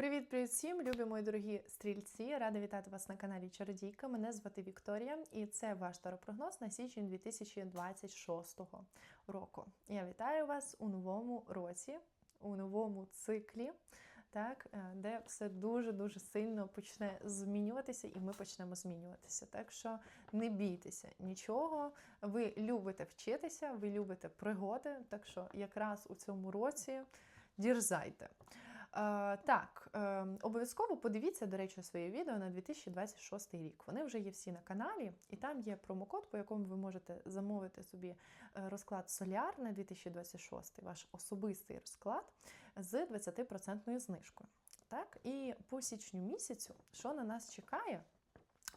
Привіт-привіт всім, любі мої дорогі стрільці! Рада вітати вас на каналі Чародійка. Мене звати Вікторія, і це ваш таропрогноз на січень 2026 року. Я вітаю вас у новому році, у новому циклі, так, е, де все дуже-дуже сильно почне змінюватися, і ми почнемо змінюватися. Так що не бійтеся нічого. Ви любите вчитися, ви любите пригоди. Так що якраз у цьому році дірзайте. Е, так, е, обов'язково подивіться, до речі, своє відео на 2026 рік. Вони вже є всі на каналі, і там є промокод, по якому ви можете замовити собі е, розклад Соляр на 2026, ваш особистий розклад з 20% знижкою. Так, і по січню місяцю, що на нас чекає?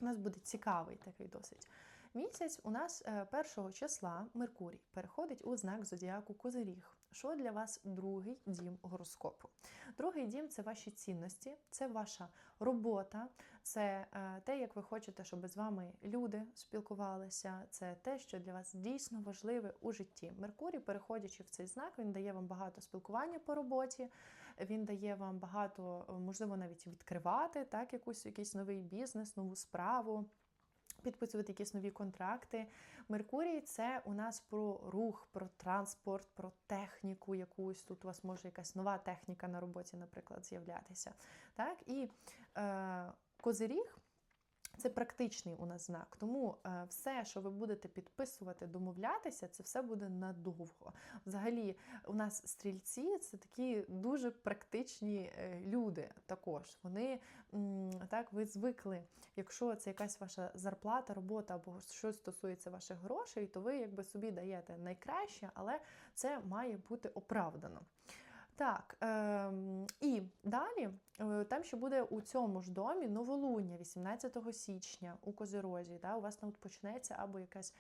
У нас буде цікавий такий досить місяць. У нас е, першого числа Меркурій переходить у знак зодіаку Козиріг. Що для вас другий дім гороскопу? Другий дім це ваші цінності, це ваша робота, це е, те, як ви хочете, щоб з вами люди спілкувалися. Це те, що для вас дійсно важливе у житті. Меркурій, переходячи в цей знак, він дає вам багато спілкування по роботі, він дає вам багато, можливо, навіть відкривати так, якусь якийсь новий бізнес, нову справу. Підписувати якісь нові контракти. Меркурій це у нас про рух, про транспорт, про техніку якусь. Тут у вас може якась нова техніка на роботі, наприклад, з'являтися. Так? І е, козиріг це практичний у нас знак. Тому е, все, що ви будете підписувати, домовлятися, це все буде надовго. Взагалі, у нас стрільці це такі дуже практичні е, люди. Також вони так, ви звикли, якщо це якась ваша зарплата, робота або щось стосується ваших грошей, то ви якби собі даєте найкраще, але це має бути оправдано. Так, е, і далі е, там ще буде у цьому ж домі новолуння 18 січня у Козирозі. Да, У вас там почнеться або якась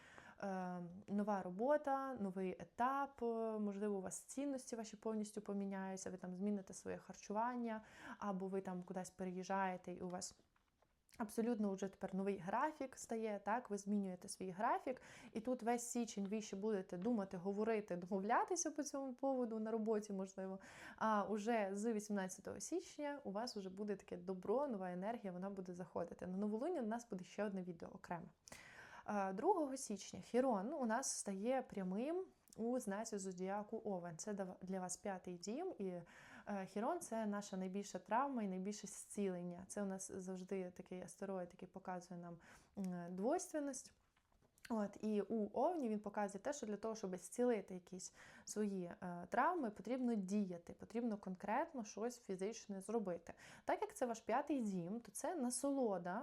е, нова робота, новий етап, е, можливо, у вас цінності ваші повністю поміняються, ви там зміните своє харчування, або ви там кудись переїжджаєте і у вас. Абсолютно вже тепер новий графік стає, так, ви змінюєте свій графік, і тут весь січень ви ще будете думати, говорити, домовлятися по цьому поводу на роботі, можливо. А уже з 18 січня у вас вже буде таке добро, нова енергія, вона буде заходити. На новолуння у нас буде ще одне відео окреме. 2 січня Хірон у нас стає прямим у знаці зодіаку Овен. Це для вас п'ятий дім, і Хірон це наша найбільша травма і найбільше зцілення. Це у нас завжди такий астероїд, який показує нам двойственність. От, І у Овні він показує те, що для того, щоб зцілити якісь свої е, травми, потрібно діяти, потрібно конкретно щось фізичне зробити. Так як це ваш п'ятий дім, то це насолода.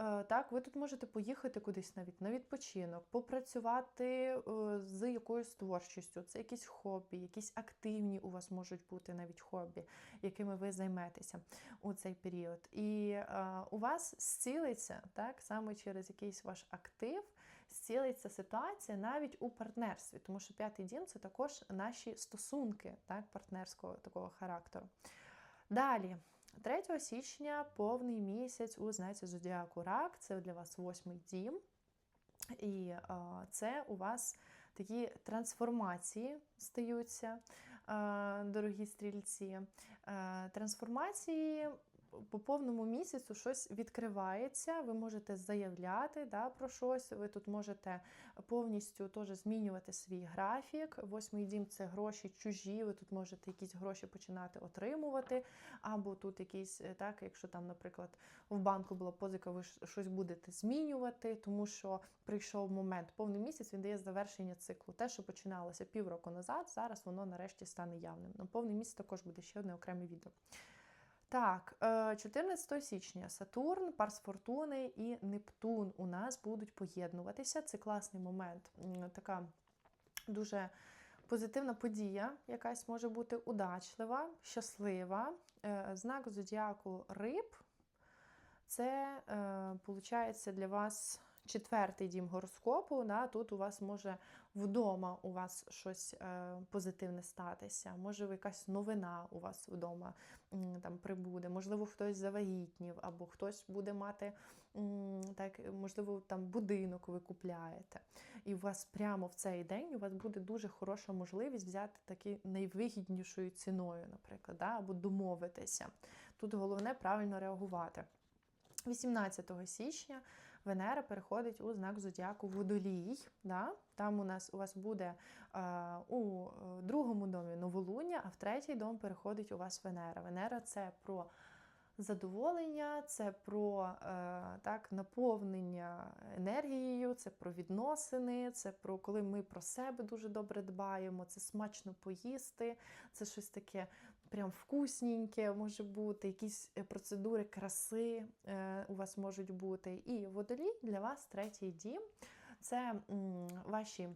Е, так, Ви тут можете поїхати кудись навіть на відпочинок, попрацювати е, з якоюсь творчістю, це якісь хобі, якісь активні у вас можуть бути навіть хобі, якими ви займетеся у цей період. І е, у вас зцілиться так, саме через якийсь ваш актив зцілиться ситуація навіть у партнерстві, тому що п'ятий дім це також наші стосунки так, партнерського такого характеру. Далі, 3 січня повний місяць у знаці Зодіаку Рак, це для вас восьмий дім. І це у вас такі трансформації стаються, дорогі стрільці. А, трансформації по повному місяцю щось відкривається, ви можете заявляти да, про щось, ви тут можете повністю теж змінювати свій графік. Восьмий дім це гроші чужі, ви тут можете якісь гроші починати отримувати, або тут якісь, е, так, якщо там, наприклад, в банку була позика, ви щось будете змінювати, тому що прийшов момент. Повний місяць він дає завершення циклу. Те, що починалося півроку назад, зараз воно нарешті стане явним. На повний місяць також буде ще одне окреме відео. Так, 14 е, січня Сатурн, Парс Фортуни і Нептун у нас будуть поєднуватися. Це класний момент. Така дуже позитивна подія, якась може бути удачлива, щаслива. Е, знак зодіаку риб. Це, виходить, е, для вас четвертий дім гороскопу, да, тут у вас може вдома у вас щось е, позитивне статися, може якась новина у вас вдома там прибуде, можливо, хтось завагітнів, або хтось буде мати, так, можливо, там будинок ви купляєте. І у вас прямо в цей день у вас буде дуже хороша можливість взяти таки найвигіднішою ціною, наприклад, да, або домовитися. Тут головне правильно реагувати. 18 січня Венера переходить у знак зодіаку Водолій. Да? Там у нас у вас буде е, у е, другому домі новолуння, а в третій дом переходить у вас Венера. Венера це про задоволення, це про е, так, наповнення енергією, це про відносини, це про коли ми про себе дуже добре дбаємо, це смачно поїсти, це щось таке прям вкусненьке може бути, якісь е, процедури краси е, у вас можуть бути. І водолій для вас третій дім це ваші.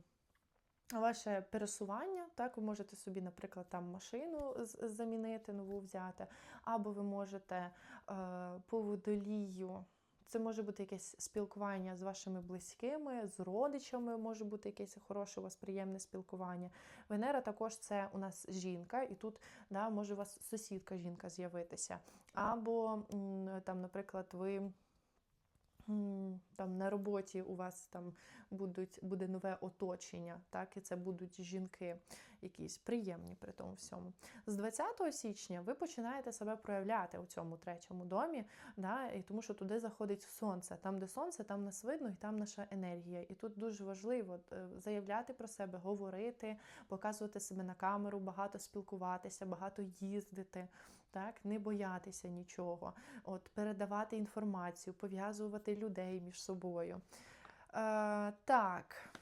Ваше пересування, так, ви можете собі, наприклад, там машину замінити, нову взяти, або ви можете е, по водолію. Це може бути якесь спілкування з вашими близькими, з родичами, може бути якесь хороше у вас приємне спілкування. Венера також це у нас жінка, і тут да, може у вас сусідка жінка з'явитися. Або, там, наприклад, ви там на роботі у вас там будуть, буде нове оточення, так, і це будуть жінки якісь приємні при тому всьому. З 20 січня ви починаєте себе проявляти у цьому третьому домі, да, і тому що туди заходить сонце. Там, де сонце, там нас видно, і там наша енергія. І тут дуже важливо е, заявляти про себе, говорити, показувати себе на камеру, багато спілкуватися, багато їздити так, не боятися нічого, от, передавати інформацію, пов'язувати людей між собою. Е, Так.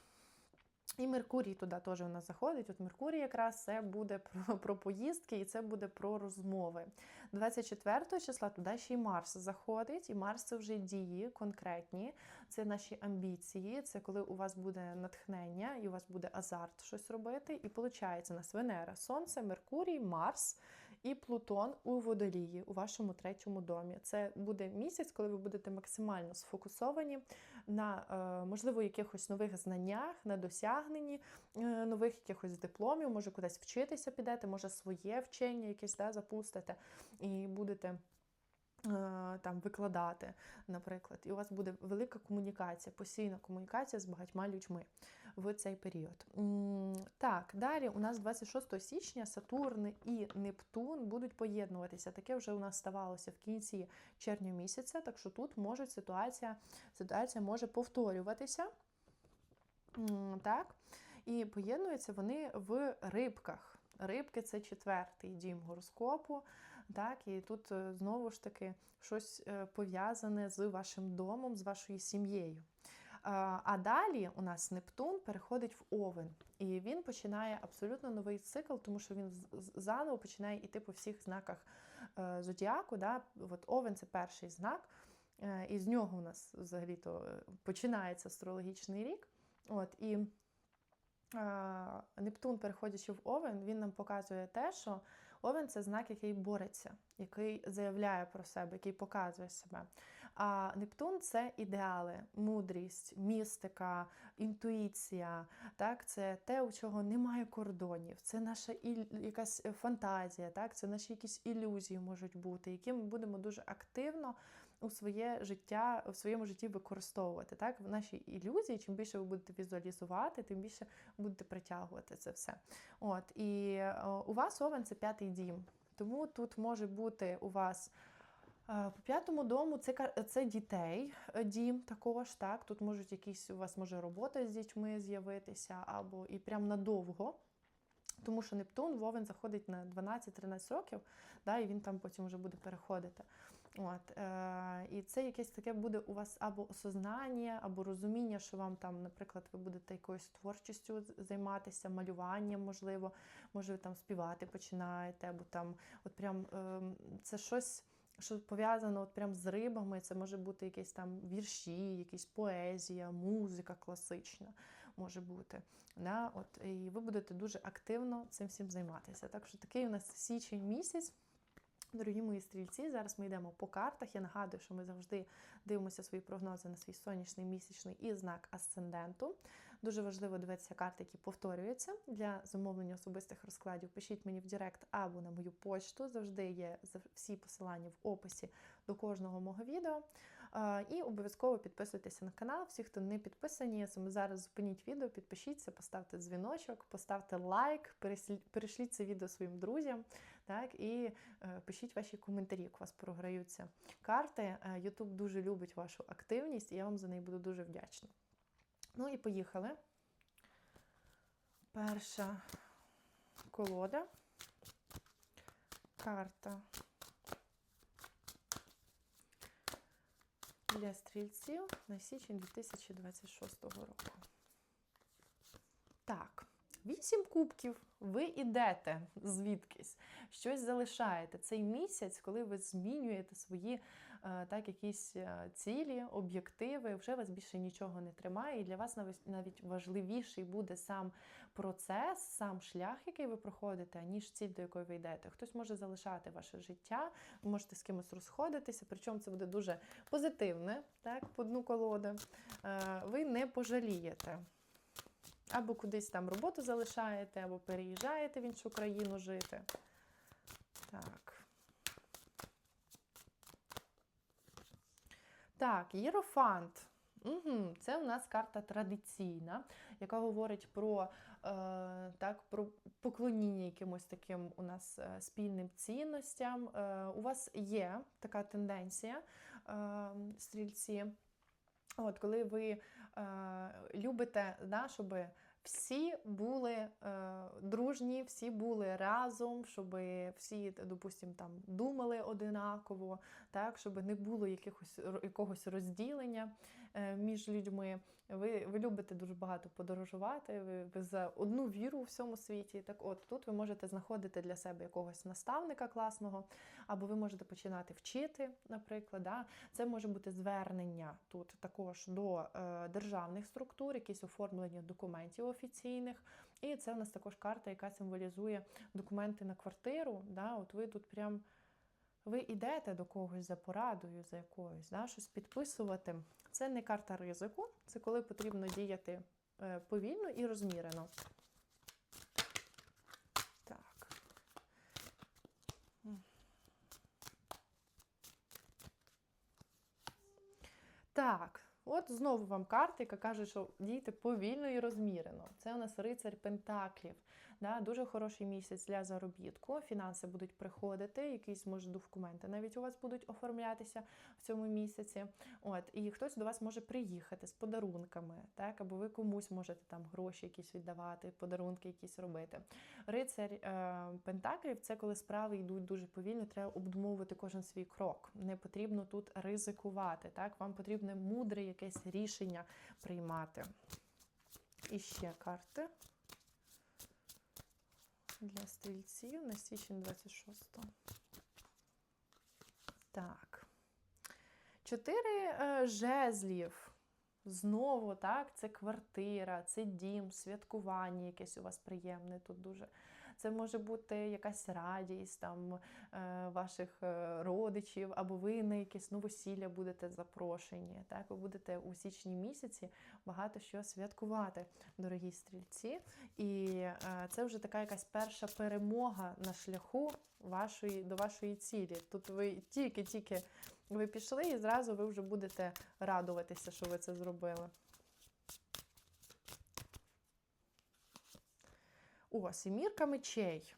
І Меркурій туди теж у нас заходить. От Меркурій якраз це буде про про поїздки і це буде про розмови. 24 числа туди ще й Марс заходить, і Марс це вже дії конкретні, це наші амбіції, це коли у вас буде натхнення і у вас буде азарт щось робити. І виходить, у нас Венера, Сонце, Меркурій, Марс і Плутон у водолії у вашому третьому домі. Це буде місяць, коли ви будете максимально сфокусовані на, е, можливо, якихось нових знаннях, на досягненні е, нових якихось дипломів, може кудись вчитися підете, може своє вчення якесь да, запустите і будете. Е, там викладати, наприклад, і у вас буде велика комунікація, постійна комунікація з багатьма людьми в цей період. Так, далі у нас 26 січня Сатурн і Нептун будуть поєднуватися. Таке вже у нас ставалося в кінці червня місяця, так що тут може ситуація, ситуація може повторюватися. Так, І поєднуються вони в рибках. Рибки це четвертий дім гороскопу. Так, І тут е, знову ж таки щось е, пов'язане з вашим домом, з вашою сім'єю. А далі у нас Нептун переходить в Овен, і він починає абсолютно новий цикл, тому що він заново починає йти по всіх знаках е, зодіаку. Да? От Овен це перший знак, і з нього у нас взагалі-то починається астрологічний рік. От, І Нептун, переходячи в Овен, він нам показує те, що Овен це знак, який бореться, який заявляє про себе, який показує себе. А Нептун це ідеали, мудрість, містика, інтуїція. Так, Це те, у чого немає кордонів, це наша якась фантазія, так, це наші якісь ілюзії можуть бути, які ми будемо дуже активно у своє життя, в своєму житті використовувати. Так, в нашій ілюзії, чим більше ви будете візуалізувати, тим більше будете притягувати це все. От і у вас овен це п'ятий дім. Тому тут може бути у вас. По п'ятому дому це це дітей е, дім також. так, Тут можуть якісь у вас може робота з дітьми з'явитися, або і прям надовго. Тому що Нептун Вовен заходить на 12-13 років, да, і він там потім вже буде переходити. От, е, І це якесь таке буде у вас або осознання, або розуміння, що вам там, наприклад, ви будете якоюсь творчістю займатися, малюванням, можливо, може ви там співати починаєте, або там от прям е, це щось. Що пов'язано от прям з рибами, це може бути якісь там вірші, якісь поезія, музика класична може бути. Да? От, І ви будете дуже активно цим всім займатися. Так що такий у нас січень місяць. Дорогі мої стрільці, зараз ми йдемо по картах. Я нагадую, що ми завжди дивимося свої прогнози на свій сонячний, місячний і знак асценденту. Дуже важливо дивитися карти, які повторюються. Для замовлення особистих розкладів пишіть мені в Директ або на мою почту. Завжди є всі посилання в описі до кожного мого відео. І обов'язково підписуйтеся на канал. Всі, хто не підписані, саме зараз зупиніть відео, підпишіться, поставте дзвіночок, поставте лайк, перешліть це відео своїм друзям, Так, і е, пишіть ваші коментарі, як у вас програються карти. Е, YouTube дуже любить вашу активність, і я вам за неї буду дуже вдячна. Ну і поїхали. Перша колода. Карта для стрільців на січень 2026 року. Так, вісім кубків. Ви йдете звідкись, щось залишаєте. Цей місяць, коли ви змінюєте свої е, так, якісь е, цілі, об'єктиви, вже вас більше нічого не тримає. І для вас навіть важливіший буде сам процес, сам шлях, який ви проходите, ніж ціль, до якої ви йдете. Хтось може залишати ваше життя, ви можете з кимось розходитися, причому це буде дуже позитивне, так, по дну колоди. Е, Ви не пожалієте. Або кудись там роботу залишаєте, або переїжджаєте в іншу країну жити. Так. Так, Єрофант. Угу. Це у нас карта традиційна, яка говорить про, е, так, про поклоніння якимось таким у нас е, спільним цінностям. Е, у вас є така тенденція, е, стрільці. От, коли ви е, любите, да, щоб всі були е, дружні, всі були разом, щоб всі, допустимо, там думали одинаково, так, щоб не було якихось, якогось розділення е, між людьми. Ви ви любите дуже багато подорожувати, ви, ви за одну віру у всьому світі. Так от тут ви можете знаходити для себе якогось наставника класного, або ви можете починати вчити, наприклад. Да? Це може бути звернення тут також до е, державних структур, якісь оформлення документів офіційних. І це у нас також карта, яка символізує документи на квартиру. Да? От ви тут прям. Ви йдете до когось за порадою, за якоюсь, да, щось підписувати. Це не карта ризику, це коли потрібно діяти е, повільно і розмірено. Так. Так, от знову вам карта, яка каже, що дійте повільно і розмірено. Це у нас рицарь Пентаклів. Да, Дуже хороший місяць для заробітку. Фінанси будуть приходити, якісь, може, документи навіть у вас будуть оформлятися в цьому місяці. От, І хтось до вас може приїхати з подарунками, так, або ви комусь можете там гроші якісь віддавати, подарунки якісь робити. Рицарь е, Пентаклів це коли справи йдуть дуже повільно, треба обдумовувати кожен свій крок. Не потрібно тут ризикувати. Так? Вам потрібне мудре якесь рішення приймати. І ще карти для стрільців на січень 26. Так. Чотири е, жезлів. Знову, так, це квартира, це дім, святкування якесь у вас приємне тут дуже. Це може бути якась радість там е, ваших е, родичів, або ви на якесь новосілля будете запрошені. Так, ви будете у січні місяці багато що святкувати, дорогі стрільці. І е, це вже така якась перша перемога на шляху вашої до вашої цілі. Тут ви тільки-тільки ви пішли, і зразу ви вже будете радуватися, що ви це зробили. О, сімірка мечей.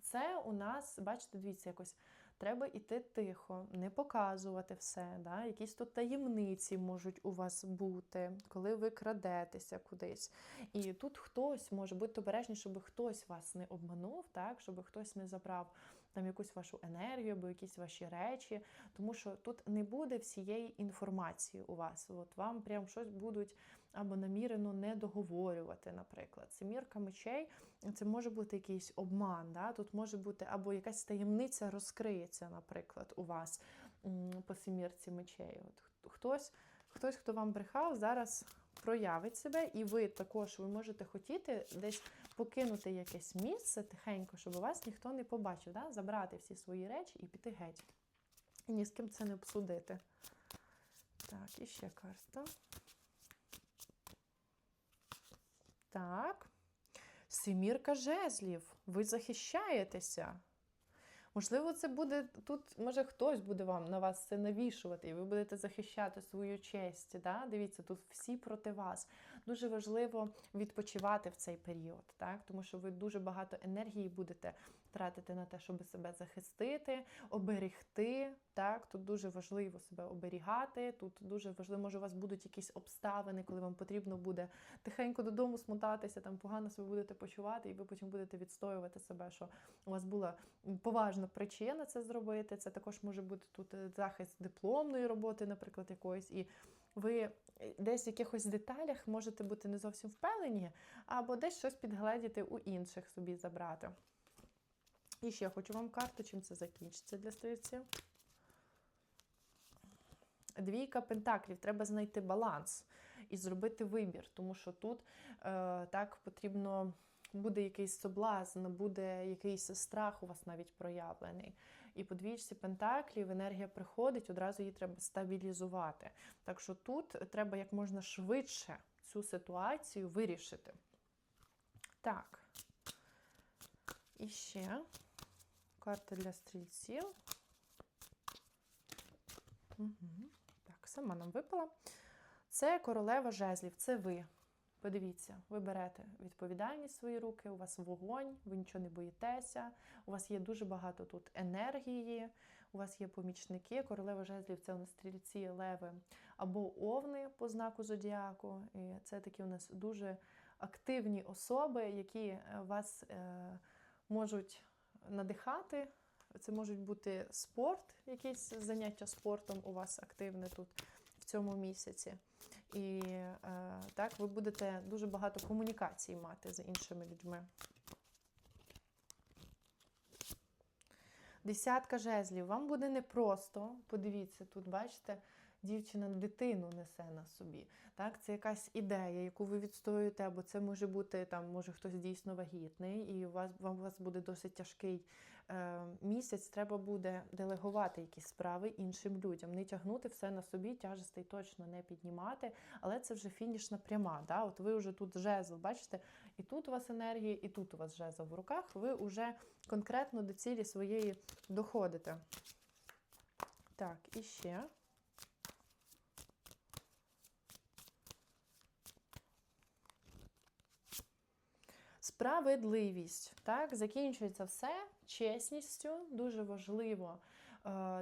Це у нас, бачите, дивіться, якось треба йти тихо, не показувати все. Да? Якісь тут таємниці можуть у вас бути, коли ви крадетеся кудись. І тут хтось може бути обережні, щоб хтось вас не обманув, так? щоб хтось не забрав там якусь вашу енергію або якісь ваші речі, тому що тут не буде всієї інформації у вас. От Вам прям щось будуть або намірено не договорювати, наприклад. Семірка мечей це може бути якийсь обман. Да? Тут може бути або якась таємниця розкриється, наприклад, у вас по семірці мечей. От Хтось, хтось, хто вам брехав, зараз проявить себе, і ви також ви можете хотіти десь покинути якесь місце тихенько, щоб вас ніхто не побачив, да? забрати всі свої речі і піти геть. І ні з ким це не обсудити. Так, і ще карта. Так. Семірка жезлів. Ви захищаєтеся. Можливо, це буде тут, може, хтось буде вам на вас це навішувати, і ви будете захищати свою честь. Да? Дивіться, тут всі проти вас. Дуже важливо відпочивати в цей період, так? тому що ви дуже багато енергії будете тратити на те, щоб себе захистити, оберегти. Так, тут дуже важливо себе оберігати. Тут дуже важливо, може, у вас будуть якісь обставини, коли вам потрібно буде тихенько додому смотатися, там погано себе будете почувати, і ви потім будете відстоювати себе, що у вас була поважна причина це зробити. Це також може бути тут е, захист дипломної роботи, наприклад, якоїсь. І ви е, десь в якихось деталях можете бути не зовсім впевнені, або десь щось підгледіти у інших собі забрати. І ще хочу вам карту, чим це закінчиться для стрільців. Двійка пентаклів. Треба знайти баланс і зробити вибір, тому що тут е, так потрібно буде якийсь соблазн, буде якийсь страх у вас навіть проявлений. І по двічці пентаклів енергія приходить, одразу її треба стабілізувати. Так що тут треба як можна швидше цю ситуацію вирішити. Так. І ще карта для стрільців. Угу. Так, сама нам випала. Це королева жезлів, це ви. Подивіться, ви берете відповідальність в свої руки, у вас вогонь, ви нічого не боїтеся, у вас є дуже багато тут енергії, у вас є помічники. Королева жезлів це у нас стрільці, леви або овни по знаку зодіаку. І це такі у нас дуже активні особи, які е, вас е, можуть надихати. Це можуть бути спорт, якісь заняття спортом у вас активне тут в цьому місяці. І е, так, ви будете дуже багато комунікацій мати з іншими людьми. Десятка жезлів. Вам буде непросто. Подивіться, тут, бачите, дівчина дитину несе на собі. Так, Це якась ідея, яку ви відстоюєте, або це може бути, там, може хтось дійсно вагітний, і у вас, вам у вас буде досить тяжкий е, місяць. Треба буде делегувати якісь справи іншим людям, не тягнути все на собі, тяжестей точно не піднімати, але це вже фінішна пряма. Да? От ви вже тут жезл, бачите, і тут у вас енергія, і тут у вас жезл в руках, ви вже конкретно до цілі своєї доходите. Так, і ще. Справедливість. Так, закінчується все чесністю. Дуже важливо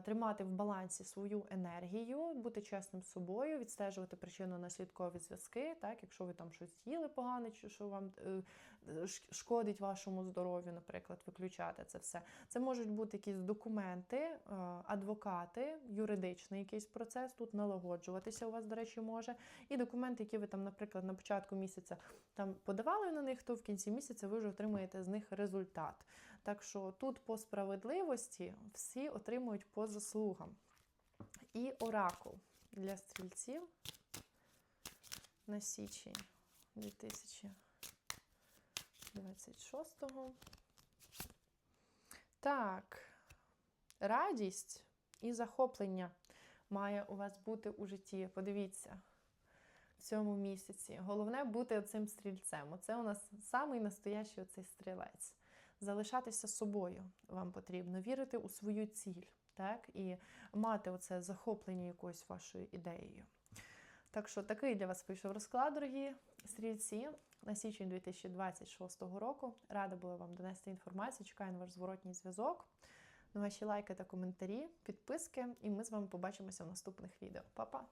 тримати в балансі свою енергію, бути чесним з собою, відстежувати причинно-наслідкові зв'язки. Так, якщо ви там щось з'їли погане, чи що вам е, шкодить вашому здоров'ю, наприклад, виключати це все. Це можуть бути якісь документи, е, адвокати, юридичний якийсь процес тут налагоджуватися у вас, до речі, може. І документи, які ви там, наприклад, на початку місяця там подавали на них, то в кінці місяця ви вже отримуєте з них результат. Так що тут по справедливості всі отримують по заслугам. І оракул для стрільців на січень 2026-го. Так, радість і захоплення має у вас бути у житті. Подивіться. В цьому місяці. Головне бути цим стрільцем. Оце у нас самий настоящий оцей стрілець залишатися собою вам потрібно, вірити у свою ціль, так, і мати оце захоплення якоюсь вашою ідеєю. Так що такий для вас вийшов розклад, дорогі стрільці, на січень 2026 року. Рада була вам донести інформацію. Чекаю на ваш зворотній зв'язок. На ваші лайки та коментарі, підписки, і ми з вами побачимося в наступних відео. Па-па!